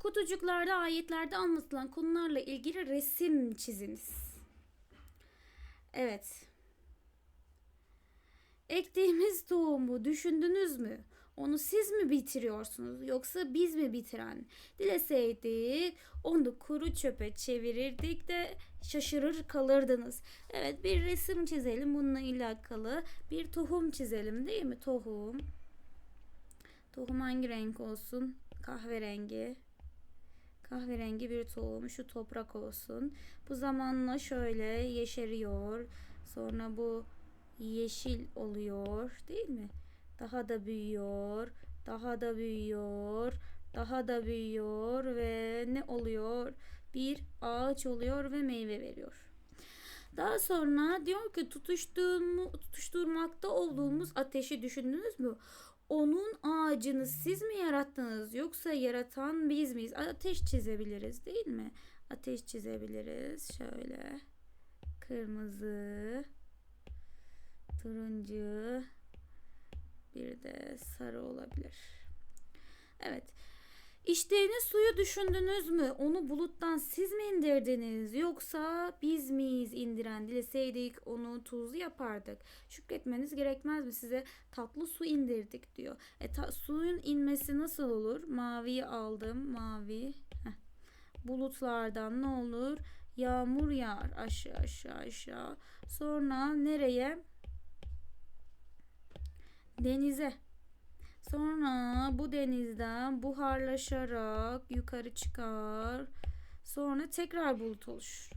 Kutucuklarda ayetlerde anlatılan konularla ilgili resim çiziniz. Evet. Ektiğimiz tohumu düşündünüz mü? Onu siz mi bitiriyorsunuz yoksa biz mi bitiren? Dileseydik onu kuru çöpe çevirirdik de şaşırır kalırdınız. Evet bir resim çizelim bununla alakalı. Bir tohum çizelim değil mi? Tohum. Tohum hangi renk olsun? Kahverengi. Kahverengi bir tohum. Şu toprak olsun. Bu zamanla şöyle yeşeriyor. Sonra bu yeşil oluyor değil mi? Daha da büyüyor. Daha da büyüyor. Daha da büyüyor ve ne oluyor? Bir ağaç oluyor ve meyve veriyor. Daha sonra diyor ki tutuşturmakta olduğumuz ateşi düşündünüz mü? Onun ağacını siz mi yarattınız yoksa yaratan biz miyiz? Ateş çizebiliriz değil mi? Ateş çizebiliriz. Şöyle. Kırmızı. Turuncu. Bir de sarı olabilir. Evet. İçtiğiniz suyu düşündünüz mü? Onu buluttan siz mi indirdiniz? Yoksa biz miyiz indiren? Dileseydik onu tuzlu yapardık. Şükretmeniz gerekmez mi? Size tatlı su indirdik diyor. E, ta- suyun inmesi nasıl olur? Maviyi aldım. Mavi. Heh. Bulutlardan ne olur? Yağmur yağar aşağı aşağı aşağı. Sonra nereye? Denize. Sonra bu denizden buharlaşarak yukarı çıkar. Sonra tekrar bulut oluşur.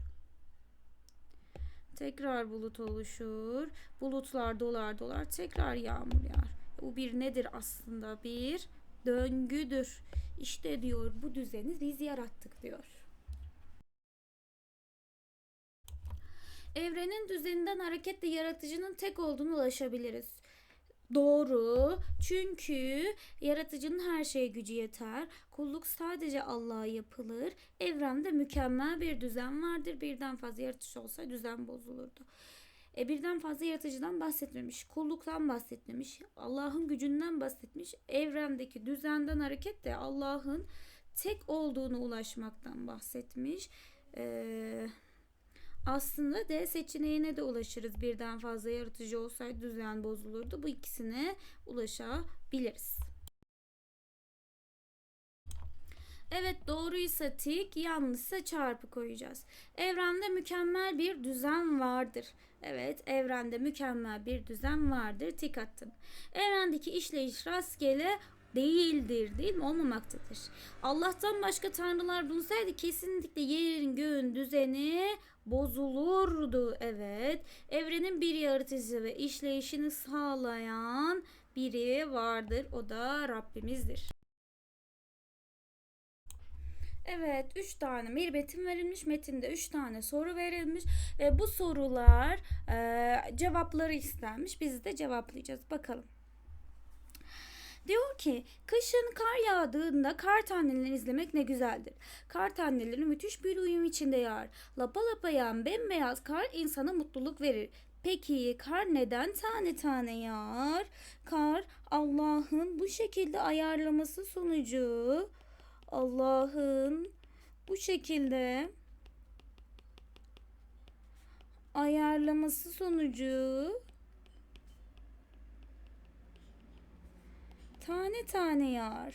Tekrar bulut oluşur. Bulutlar dolar dolar tekrar yağmur yağar. Bu bir nedir aslında? Bir döngüdür. İşte diyor bu düzeni biz yarattık diyor. Evrenin düzeninden hareketle yaratıcının tek olduğunu ulaşabiliriz. Doğru. Çünkü yaratıcının her şeye gücü yeter. Kulluk sadece Allah'a yapılır. Evrende mükemmel bir düzen vardır. Birden fazla yaratıcı olsa düzen bozulurdu. E birden fazla yaratıcıdan bahsetmemiş. Kulluktan bahsetmemiş. Allah'ın gücünden bahsetmiş. Evrendeki düzenden hareketle Allah'ın tek olduğunu ulaşmaktan bahsetmiş. Eee aslında D seçeneğine de ulaşırız. Birden fazla yaratıcı olsaydı düzen bozulurdu. Bu ikisine ulaşabiliriz. Evet doğruysa tik, yanlışsa çarpı koyacağız. Evrende mükemmel bir düzen vardır. Evet evrende mükemmel bir düzen vardır. Tik attım. Evrendeki işleyiş rastgele değildir değil mi? Olmamaktadır. Allah'tan başka tanrılar bulunsaydı kesinlikle yerin göğün düzeni bozulurdu. Evet. Evrenin bir yaratıcısı ve işleyişini sağlayan biri vardır. O da Rabbimizdir. Evet, 3 tane bir metin verilmiş. Metinde 3 tane soru verilmiş ve bu sorular e, cevapları istenmiş. Biz de cevaplayacağız. Bakalım. Diyor ki kışın kar yağdığında kar tanelerini izlemek ne güzeldir. Kar taneleri müthiş bir uyum içinde yağar. Lapa lapa yağan bembeyaz kar insana mutluluk verir. Peki kar neden tane tane yağar? Kar Allah'ın bu şekilde ayarlaması sonucu Allah'ın bu şekilde ayarlaması sonucu tane tane yağar.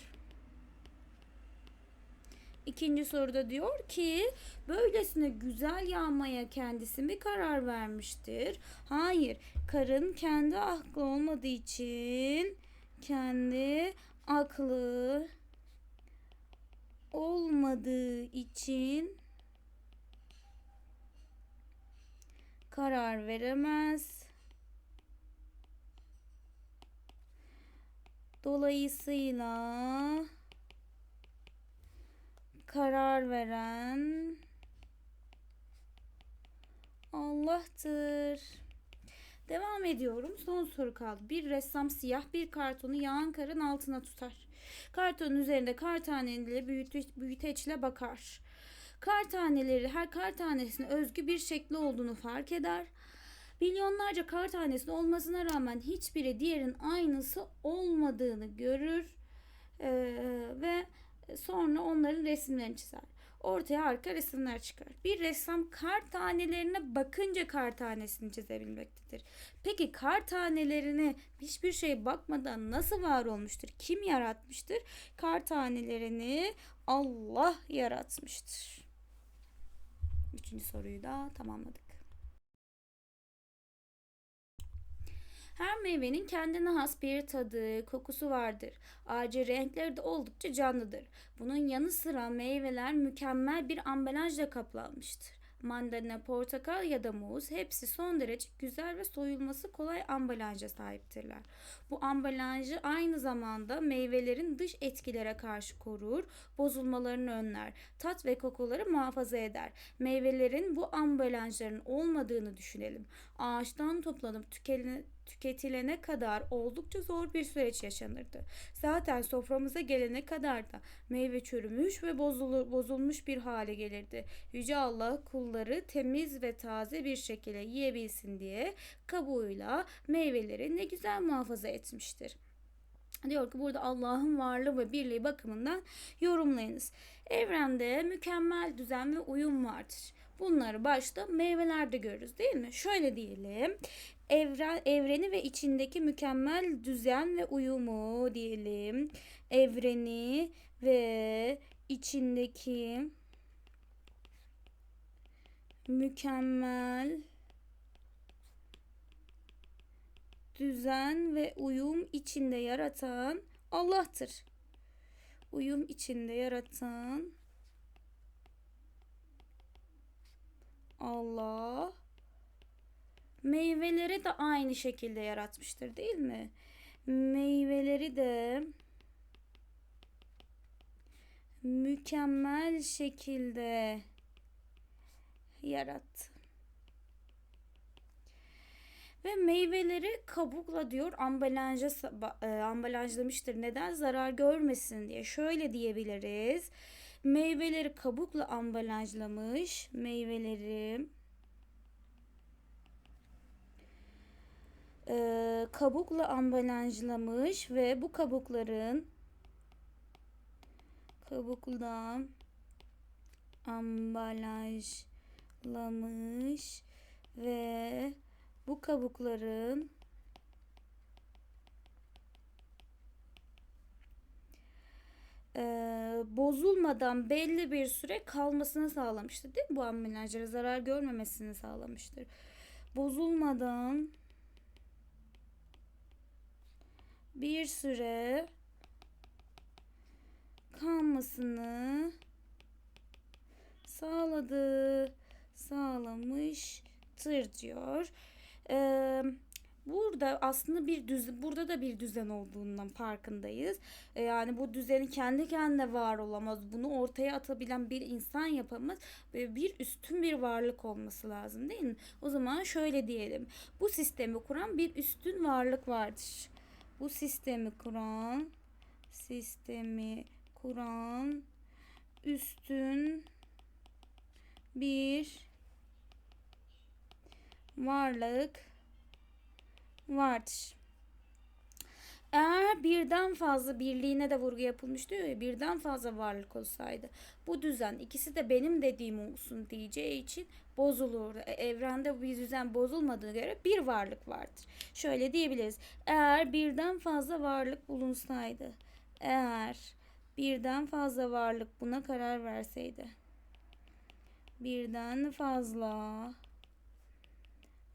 İkinci soruda diyor ki böylesine güzel yağmaya kendisi mi karar vermiştir? Hayır, karın kendi aklı olmadığı için kendi aklı olmadığı için karar veremez. Dolayısıyla karar veren Allah'tır. Devam ediyorum. Son soru kaldı. Bir ressam siyah bir kartonu yağan karın altına tutar. Kartonun üzerinde kar taneleriyle büyüteç, büyüteçle bakar. Kar taneleri her kar tanesine özgü bir şekli olduğunu fark eder. Milyonlarca kar tanesi olmasına rağmen hiçbiri diğerin aynısı olmadığını görür Ee, ve sonra onların resimlerini çizer. Ortaya harika resimler çıkar. Bir ressam kar tanelerine bakınca kar tanesini çizebilmektedir. Peki kar tanelerine hiçbir şey bakmadan nasıl var olmuştur? Kim yaratmıştır? Kar tanelerini Allah yaratmıştır. Üçüncü soruyu da tamamladık. Her meyvenin kendine has bir tadı, kokusu vardır. Ağacı renkleri de oldukça canlıdır. Bunun yanı sıra meyveler mükemmel bir ambalajla kaplanmıştır. Mandalina, portakal ya da muz hepsi son derece güzel ve soyulması kolay ambalaja sahiptirler. Bu ambalajı aynı zamanda meyvelerin dış etkilere karşı korur, bozulmalarını önler, tat ve kokuları muhafaza eder. Meyvelerin bu ambalajların olmadığını düşünelim. Ağaçtan toplanıp tüketilene, tüketilene kadar oldukça zor bir süreç yaşanırdı. Zaten soframıza gelene kadar da meyve çürümüş ve bozulur, bozulmuş bir hale gelirdi. Yüce Allah kulları temiz ve taze bir şekilde yiyebilsin diye kabuğuyla meyveleri ne güzel muhafaza etmiştir. Diyor ki burada Allah'ın varlığı ve birliği bakımından yorumlayınız. Evrende mükemmel düzen ve uyum vardır. Bunları başta meyvelerde görürüz değil mi? Şöyle diyelim. Evren, evreni ve içindeki mükemmel düzen ve uyumu diyelim. Evreni ve içindeki mükemmel düzen ve uyum içinde yaratan Allah'tır. Uyum içinde yaratan Allah meyveleri de aynı şekilde yaratmıştır değil mi? Meyveleri de mükemmel şekilde yarattı. Ve meyveleri kabukla diyor ambalaja e, ambalajlamıştır. Neden zarar görmesin diye. Şöyle diyebiliriz. Meyveleri kabukla ambalajlamış. Meyveleri e, kabukla ambalajlamış ve bu kabukların kabukla ambalajlamış ve bu kabukların e, bozulmadan belli bir süre kalmasını sağlamıştır değil mi? Bu ambalajlara zarar görmemesini sağlamıştır. Bozulmadan bir süre kalmasını sağladı, sağlamıştır diyor. Ee, burada aslında bir düzen, burada da bir düzen olduğundan farkındayız. Ee, yani bu düzeni kendi kendine var olamaz. Bunu ortaya atabilen bir insan yapamaz ve bir üstün bir varlık olması lazım değil mi? O zaman şöyle diyelim. Bu sistemi kuran bir üstün varlık vardır. Bu sistemi kuran sistemi kuran üstün bir varlık vardır. Eğer birden fazla birliğine de vurgu yapılmış diyor ya birden fazla varlık olsaydı bu düzen ikisi de benim dediğim olsun diyeceği için bozulurdu. E, evrende bir düzen bozulmadığı göre bir varlık vardır. Şöyle diyebiliriz. Eğer birden fazla varlık bulunsaydı eğer birden fazla varlık buna karar verseydi birden fazla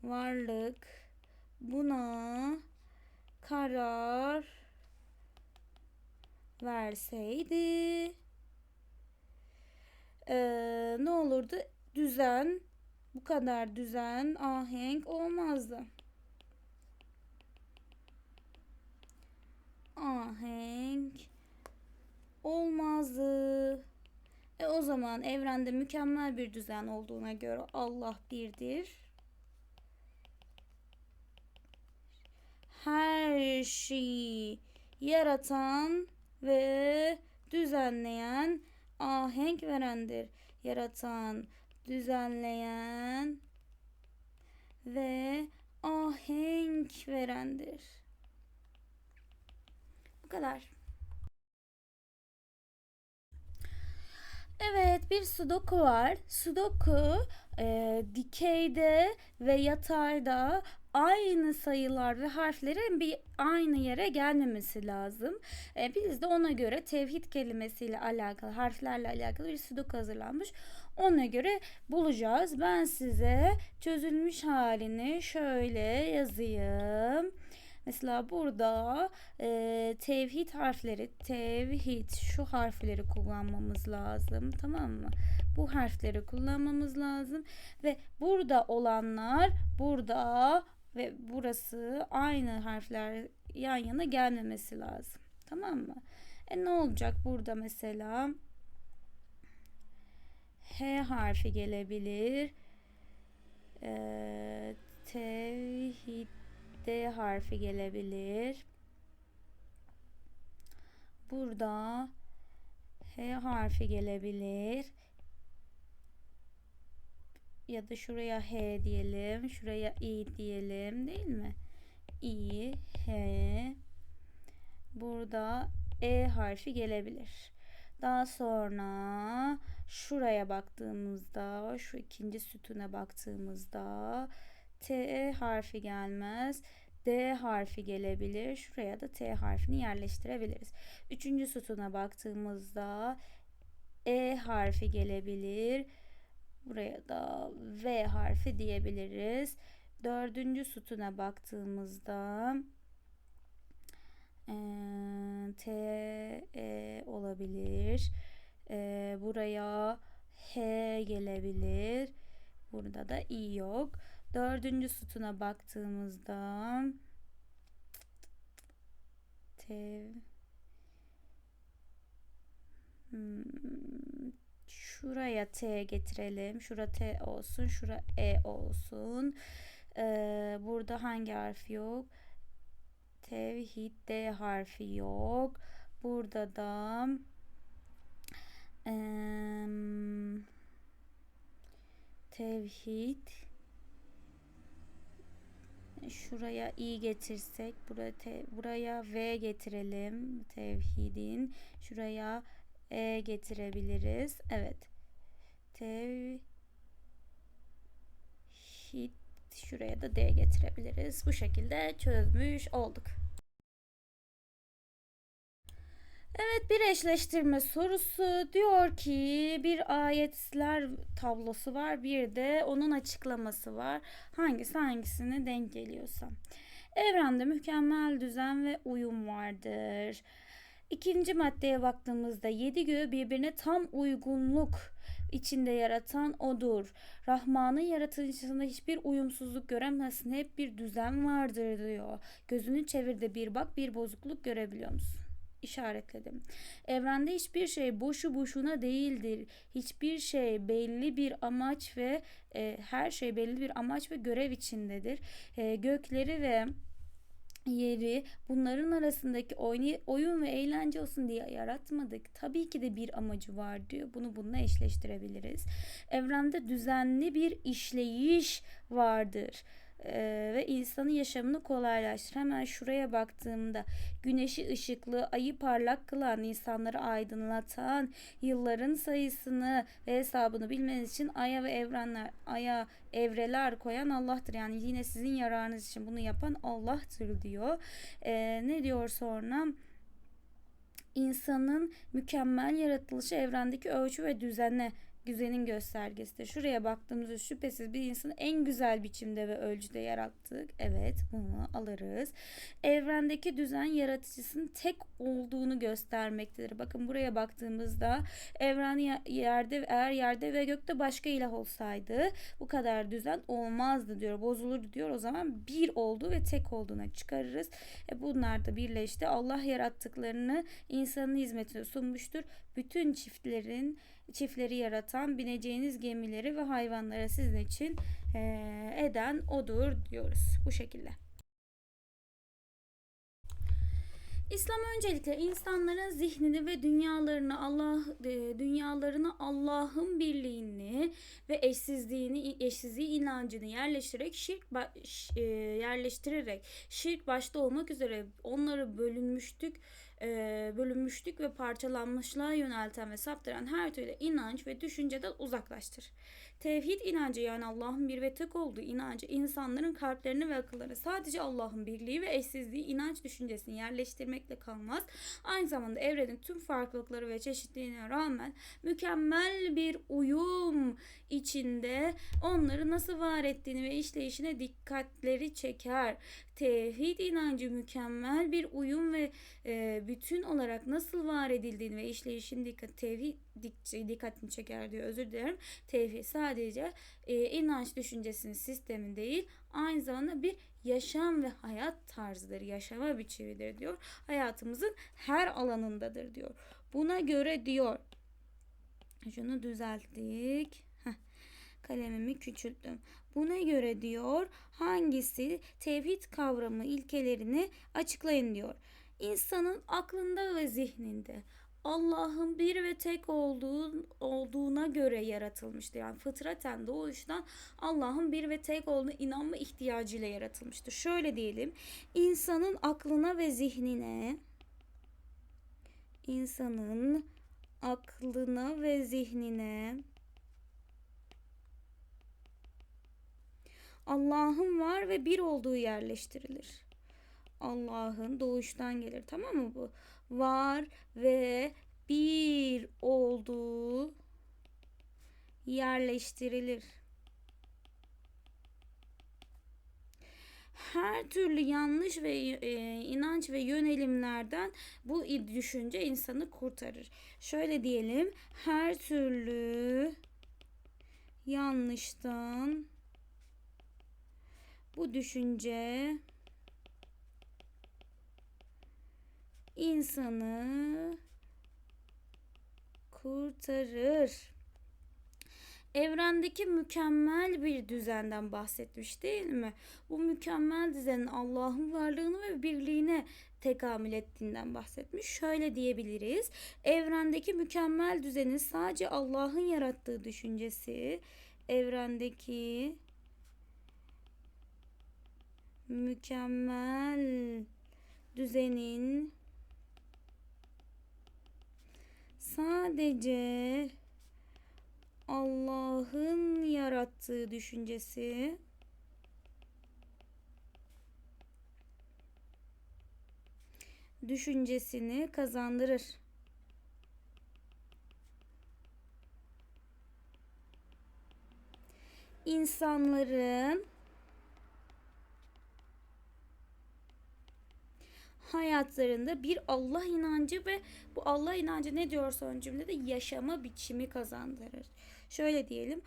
varlık buna karar verseydi ee, ne olurdu? Düzen bu kadar düzen ahenk olmazdı. Ahenk olmazdı. E o zaman evrende mükemmel bir düzen olduğuna göre Allah birdir. Her şeyi yaratan ve düzenleyen ahenk verendir. Yaratan, düzenleyen ve ahenk verendir. Bu kadar. bir sudoku var. Sudoku e, dikeyde ve yatayda aynı sayılar ve harflerin bir aynı yere gelmemesi lazım. E, biz de ona göre tevhid kelimesiyle alakalı, harflerle alakalı bir sudoku hazırlanmış. Ona göre bulacağız. Ben size çözülmüş halini şöyle yazayım. Mesela burada e, tevhid harfleri, tevhid şu harfleri kullanmamız lazım. Tamam mı? Bu harfleri kullanmamız lazım. Ve burada olanlar burada ve burası aynı harfler yan yana gelmemesi lazım. Tamam mı? E ne olacak burada mesela? H harfi gelebilir. E, tevhid D harfi gelebilir. Burada H harfi gelebilir. Ya da şuraya H diyelim. Şuraya I diyelim değil mi? I, H. Burada E harfi gelebilir. Daha sonra şuraya baktığımızda, şu ikinci sütuna baktığımızda T harfi gelmez. D harfi gelebilir. Şuraya da T harfini yerleştirebiliriz. Üçüncü sütuna baktığımızda E harfi gelebilir. Buraya da V harfi diyebiliriz. Dördüncü sütuna baktığımızda e, T e, olabilir. E, buraya H gelebilir. Burada da I yok. Dördüncü sütuna baktığımızda T hmm, şuraya T getirelim. Şura T olsun. Şura E olsun. Ee, burada hangi harf yok? Tevhid D harfi yok. Burada da ee, tevhid şuraya i getirsek buraya, te, buraya v getirelim tevhidin şuraya e getirebiliriz evet tevhid şuraya da d getirebiliriz bu şekilde çözmüş olduk Evet bir eşleştirme sorusu diyor ki bir ayetler tablosu var bir de onun açıklaması var. Hangisi hangisine denk geliyorsa. Evrende mükemmel düzen ve uyum vardır. İkinci maddeye baktığımızda yedi göğü birbirine tam uygunluk içinde yaratan odur. Rahman'ın yaratılışında hiçbir uyumsuzluk göremezsin. Hep bir düzen vardır diyor. Gözünü çevir de bir bak bir bozukluk görebiliyor musun? işaretledim. Evrende hiçbir şey boşu boşuna değildir. Hiçbir şey belli bir amaç ve e, her şey belli bir amaç ve görev içindedir. E, gökleri ve yeri bunların arasındaki oyun ve eğlence olsun diye yaratmadık. Tabii ki de bir amacı var diyor. Bunu bununla eşleştirebiliriz. Evrende düzenli bir işleyiş vardır e, ve insanın yaşamını kolaylaştırır. Hemen şuraya baktığımda güneşi ışıklı, ayı parlak kılan, insanları aydınlatan, yılların sayısını ve hesabını bilmeniz için aya ve evrenler, aya evreler koyan Allah'tır. Yani yine sizin yararınız için bunu yapan Allah'tır diyor. E, ne diyor sonra? insanın mükemmel yaratılışı evrendeki ölçü ve düzene güzelin göstergesidir. Şuraya baktığımızda şüphesiz bir insanı en güzel biçimde ve ölçüde yarattık. Evet bunu alırız. Evrendeki düzen yaratıcısının tek olduğunu göstermektedir. Bakın buraya baktığımızda evren yerde eğer yerde ve gökte başka ilah olsaydı bu kadar düzen olmazdı diyor. Bozulurdu diyor. O zaman bir oldu ve tek olduğuna çıkarırız. E bunlar da birleşti. Allah yarattıklarını insanın hizmetine sunmuştur. Bütün çiftlerin çiftleri yaratan, bineceğiniz gemileri ve hayvanlara sizin için e, eden odur diyoruz. Bu şekilde. İslam öncelikle insanların zihnini ve dünyalarını Allah e, dünyalarını Allah'ın birliğini ve eşsizliğini eşsizliği inancını yerleştirerek şirk e, yerleştirerek şirk başta olmak üzere onları bölünmüştük bölünmüşlük ve parçalanmışlığa yönelten ve saptıran her türlü inanç ve düşünceden uzaklaştır. Tevhid inancı yani Allah'ın bir ve tek olduğu inancı insanların kalplerini ve akıllarını sadece Allah'ın birliği ve eşsizliği inanç düşüncesini yerleştirmekle kalmaz. Aynı zamanda evrenin tüm farklılıkları ve çeşitliliğine rağmen mükemmel bir uyum içinde onları nasıl var ettiğini ve işleyişine dikkatleri çeker. Tevhid inancı mükemmel bir uyum ve e, bütün olarak nasıl var edildiğini ve işleyişin dikkat tevhid dik- dikkatini çeker diyor. Özür dilerim. Tevhid sadece e, inanç düşüncesinin sistemi değil, aynı zamanda bir yaşam ve hayat tarzıdır, yaşama biçimidir diyor. Hayatımızın her alanındadır diyor. Buna göre diyor. Şunu düzelttik. Kalemimi küçülttüm. Buna göre diyor hangisi tevhid kavramı ilkelerini açıklayın diyor. İnsanın aklında ve zihninde Allah'ın bir ve tek olduğu, olduğuna göre yaratılmıştır. Yani fıtraten doğuştan Allah'ın bir ve tek olduğuna inanma ihtiyacıyla yaratılmıştır. Şöyle diyelim. insanın aklına ve zihnine insanın aklına ve zihnine Allah'ın var ve bir olduğu yerleştirilir. Allah'ın doğuştan gelir tamam mı bu? Var ve bir olduğu yerleştirilir. Her türlü yanlış ve e, inanç ve yönelimlerden bu düşünce insanı kurtarır. Şöyle diyelim, her türlü yanlıştan bu düşünce insanı kurtarır. Evrendeki mükemmel bir düzenden bahsetmiş değil mi? Bu mükemmel düzenin Allah'ın varlığını ve birliğine tekamül ettiğinden bahsetmiş. Şöyle diyebiliriz. Evrendeki mükemmel düzenin sadece Allah'ın yarattığı düşüncesi, evrendeki mükemmel düzenin sadece Allah'ın yarattığı düşüncesi düşüncesini kazandırır. İnsanların hayatlarında bir Allah inancı ve bu Allah inancı ne diyor son cümlede yaşama biçimi kazandırır. Şöyle diyelim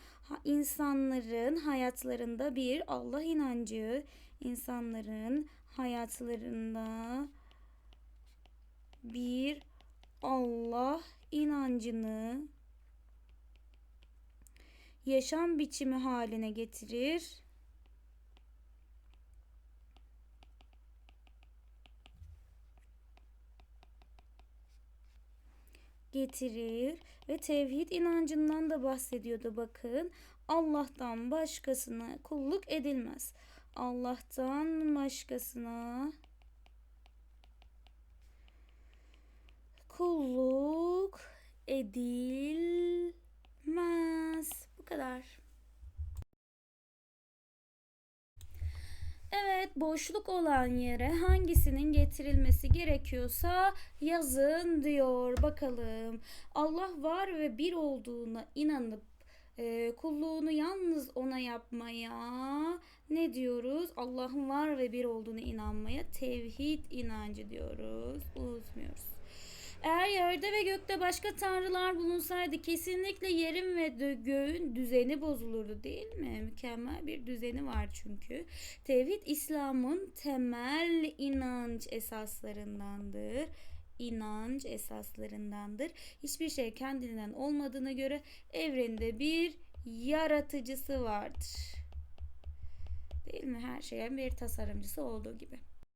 insanların hayatlarında bir Allah inancı insanların hayatlarında bir Allah inancını yaşam biçimi haline getirir getirir ve tevhid inancından da bahsediyordu bakın. Allah'tan başkasına kulluk edilmez. Allah'tan başkasına kulluk edilmez. Bu kadar. Evet boşluk olan yere hangisinin getirilmesi gerekiyorsa yazın diyor. Bakalım Allah var ve bir olduğuna inanıp e, kulluğunu yalnız ona yapmaya ne diyoruz? Allah'ın var ve bir olduğunu inanmaya tevhid inancı diyoruz. Unutmuyoruz. Eğer yerde ve gökte başka tanrılar bulunsaydı kesinlikle yerin ve göğün düzeni bozulurdu değil mi? Mükemmel bir düzeni var çünkü. Tevhid İslam'ın temel inanç esaslarındandır inanç esaslarındandır. Hiçbir şey kendinden olmadığına göre evrende bir yaratıcısı vardır. Değil mi? Her şeyin bir tasarımcısı olduğu gibi.